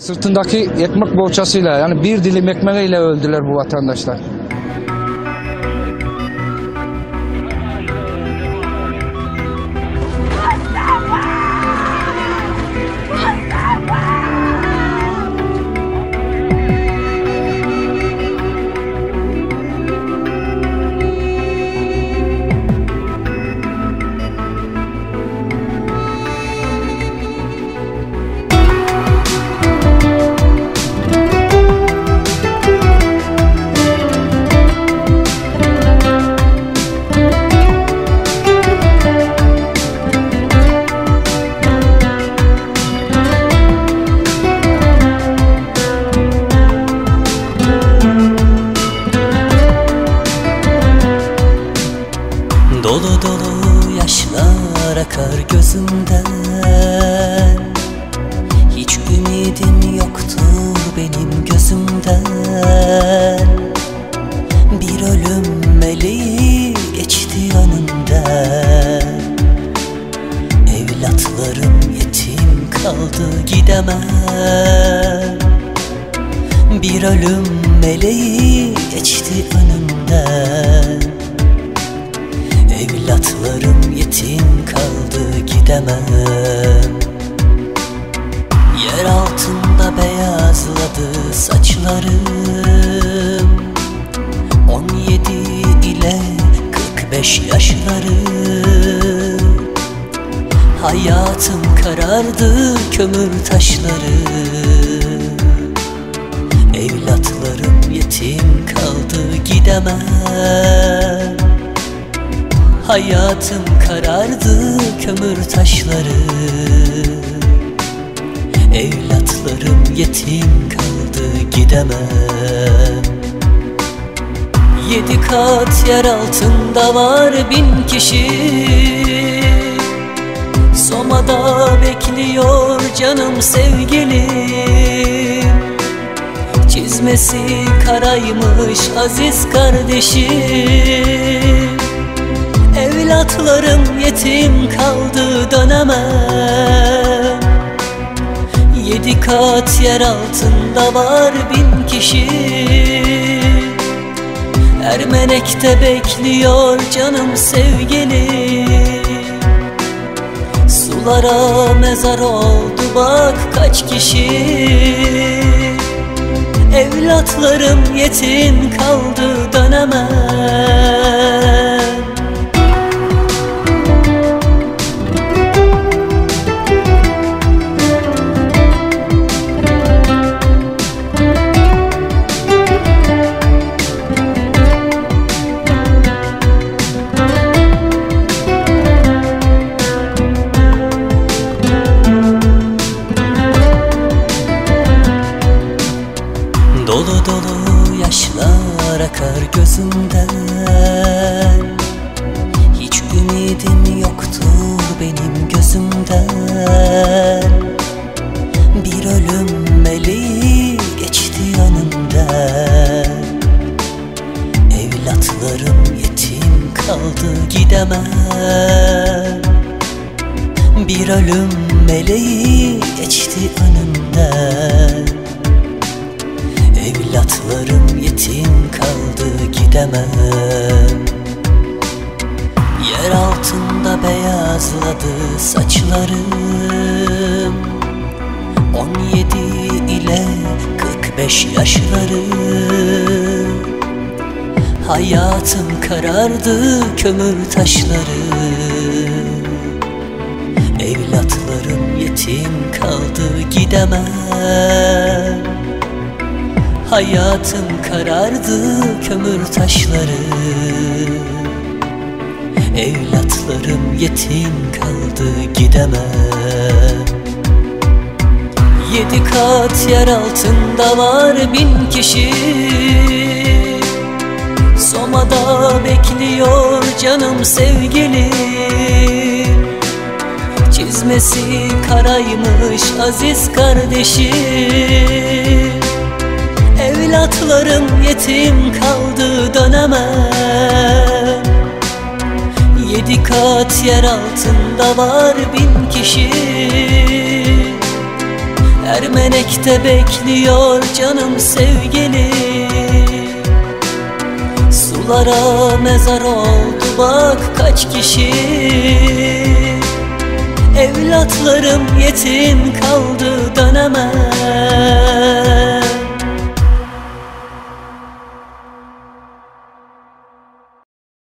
Sırtındaki ekmek bohçasıyla yani bir dilim ekmeğiyle öldüler bu vatandaşlar. Dolu dolu yaşlar akar gözümden. Hiç ümidim yoktur benim gözümden. Bir ölüm meleği geçti yanımdan Evlatlarım yetim kaldı gidemem. Bir ölüm meleği geçti önümden gidemem Yer altında beyazladı saçlarım. 17 ile 45 yaşlarım. Hayatım karardı kömür taşları. Evlatlarım yetim kaldı gidemem Hayatım karardı kömür taşları. Evlatlarım yetim kaldı gidemem. Yedi kat yer altında var bin kişi. Soma'da bekliyor canım sevgilim. Çizmesi karaymış aziz kardeşim Evlatlarım yetim kaldı dönemem. Yedi kat yer altında var bin kişi. Ermenek'te bekliyor canım sevgilim Sulara mezar oldu bak kaç kişi. Evlatlarım yetim kaldı dönemem gidemem Bir ölüm meleği geçti önümden Evlatlarım yetim kaldı gidemem. Yer altında beyazladı saçlarım. 17 ile 45 yaşlarım Hayatım karardı kömür taşları. Evlatlarım yetim kaldı gidemem. Hayatım karardı kömür taşları. Evlatlarım yetim kaldı gidemem. Yedi kat yer altında var bin kişi Soma'da bekliyor canım sevgilim. Çizmesi karaymış aziz kardeşim. Evlatlarım yetim kaldı dönemem. Yedi kat yer altında var bin kişi. Ermenek'te bekliyor canım sevgili Sulara mezar oldu bak kaç kişi. Evlatlarım yetim kaldı dönemez